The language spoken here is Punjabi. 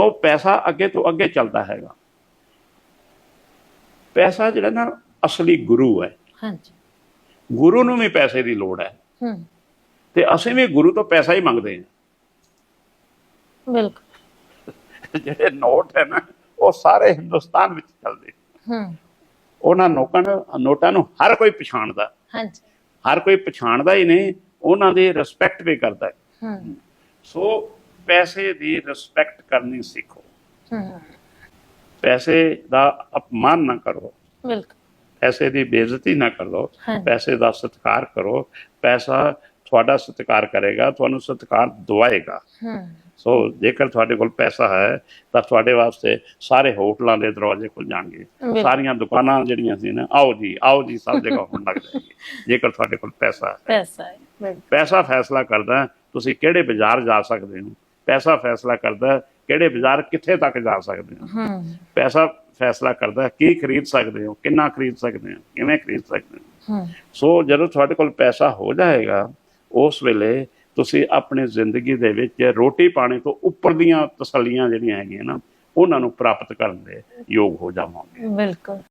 ਉਹ ਪੈਸਾ ਅੱਗੇ ਤੋਂ ਅੱਗੇ ਚੱਲਦਾ ਹੈਗਾ। ਪੈਸਾ ਜਿਹੜਾ ਨਾ ਅਸਲੀ ਗੁਰੂ ਹੈ। ਹਾਂਜੀ। ਗੁਰੂ ਨੂੰ ਵੀ ਪੈਸੇ ਦੀ ਲੋੜ ਹੈ। ਹੂੰ। ਤੇ ਅਸੀਂ ਵੀ ਗੁਰੂ ਤੋਂ ਪੈਸਾ ਹੀ ਮੰਗਦੇ ਬਿਲਕੁਲ। ਹਾਂ ਜਿਹੜੇ ਨੋਟ ਹੈ ਨਾ ਉਹ ਸਾਰੇ ਹਿੰਦੁਸਤਾਨ ਵਿੱਚ ਚੱਲਦੇ। ਹੂੰ। ਉਹਨਾਂ ਨੋਕਾਂ ਨੂੰ ਨੋਟਾਂ ਨੂੰ ਹਰ ਕੋਈ ਪਛਾਣਦਾ। ਹਾਂਜੀ। ਹਰ ਕੋਈ ਪਛਾਣਦਾ ਹੀ ਨਹੀਂ ਉਹਨਾਂ ਦੀ ਰਿਸਪੈਕਟ ਵੀ ਕਰਦਾ। ਹੂੰ। ਸੋ ਪੈਸੇ ਦੀ ਰਿਸਪੈਕਟ ਕਰਨੀ ਸਿੱਖੋ। ਪੈਸੇ ਦਾ ਅਪਮਾਨ ਨਾ ਕਰੋ। ਬਿਲਕੁਲ। ਪੈਸੇ ਦੀ ਬੇਇੱਜ਼ਤੀ ਨਾ ਕਰੋ। ਪੈਸੇ ਦਾ ਸਤਿਕਾਰ ਕਰੋ। ਪੈਸਾ ਤੁਹਾਡਾ ਸਤਿਕਾਰ ਕਰੇਗਾ ਤੁਹਾਨੂੰ ਸਤਿਕਾਰ ਦਵਾਏਗਾ। ਸੋ ਜੇਕਰ ਤੁਹਾਡੇ ਕੋਲ ਪੈਸਾ ਹੈ ਤਾਂ ਤੁਹਾਡੇ ਵਾਸਤੇ ਸਾਰੇ ਹੋਟਲਾਂ ਦੇ ਦਰਵਾਜ਼ੇ ਖੁੱਲ ਜਾਣਗੇ। ਸਾਰੀਆਂ ਦੁਕਾਨਾਂ ਜਿਹੜੀਆਂ ਸੀ ਨਾ ਆਓ ਜੀ ਆਓ ਜੀ ਸਭ ਜਗ੍ਹਾ ਹੋਣ ਲੱਗ ਜਾਏਗੀ। ਜੇਕਰ ਤੁਹਾਡੇ ਕੋਲ ਪੈਸਾ ਹੈ। ਪੈਸਾ ਹੈ ਪੈਸਾ ਫੈਸਲਾ ਕਰਦਾ ਤੁਸੀਂ ਕਿਹੜੇ ਬਾਜ਼ਾਰ ਜਾ ਸਕਦੇ ਹੋ? ਪੈਸਾ ਫੈਸਲਾ ਕਰਦਾ ਕਿਹੜੇ ਬਾਜ਼ਾਰ ਕਿੱਥੇ ਤੱਕ ਜਾ ਸਕਦੇ ਹੋ। ਹੂੰ। ਪੈਸਾ ਫੈਸਲਾ ਕਰਦਾ ਕੀ ਖਰੀਦ ਸਕਦੇ ਹੋ ਕਿੰਨਾ ਖਰੀਦ ਸਕਦੇ ਹੋ ਕਿਵੇਂ ਖਰੀਦ ਸਕਦੇ ਹੋ। ਹੂੰ। ਸੋ ਜਦੋਂ ਤੁਹਾਡੇ ਕੋਲ ਪੈਸਾ ਹੋ ਜਾਏਗਾ ਉਸ ਵੇਲੇ ਤੁਸੀਂ ਆਪਣੀ ਜ਼ਿੰਦਗੀ ਦੇ ਵਿੱਚ ਰੋਟੀ ਪਾਣੀ ਤੋਂ ਉੱਪਰ ਦੀਆਂ ਤਸੱਲੀਆਂ ਜਿਹੜੀਆਂ ਹੈਗੀਆਂ ਨਾ ਉਹਨਾਂ ਨੂੰ ਪ੍ਰਾਪਤ ਕਰਨ ਦੇ ਯੋਗ ਹੋ ਜਾਵੋਗੇ। ਬਿਲਕੁਲ।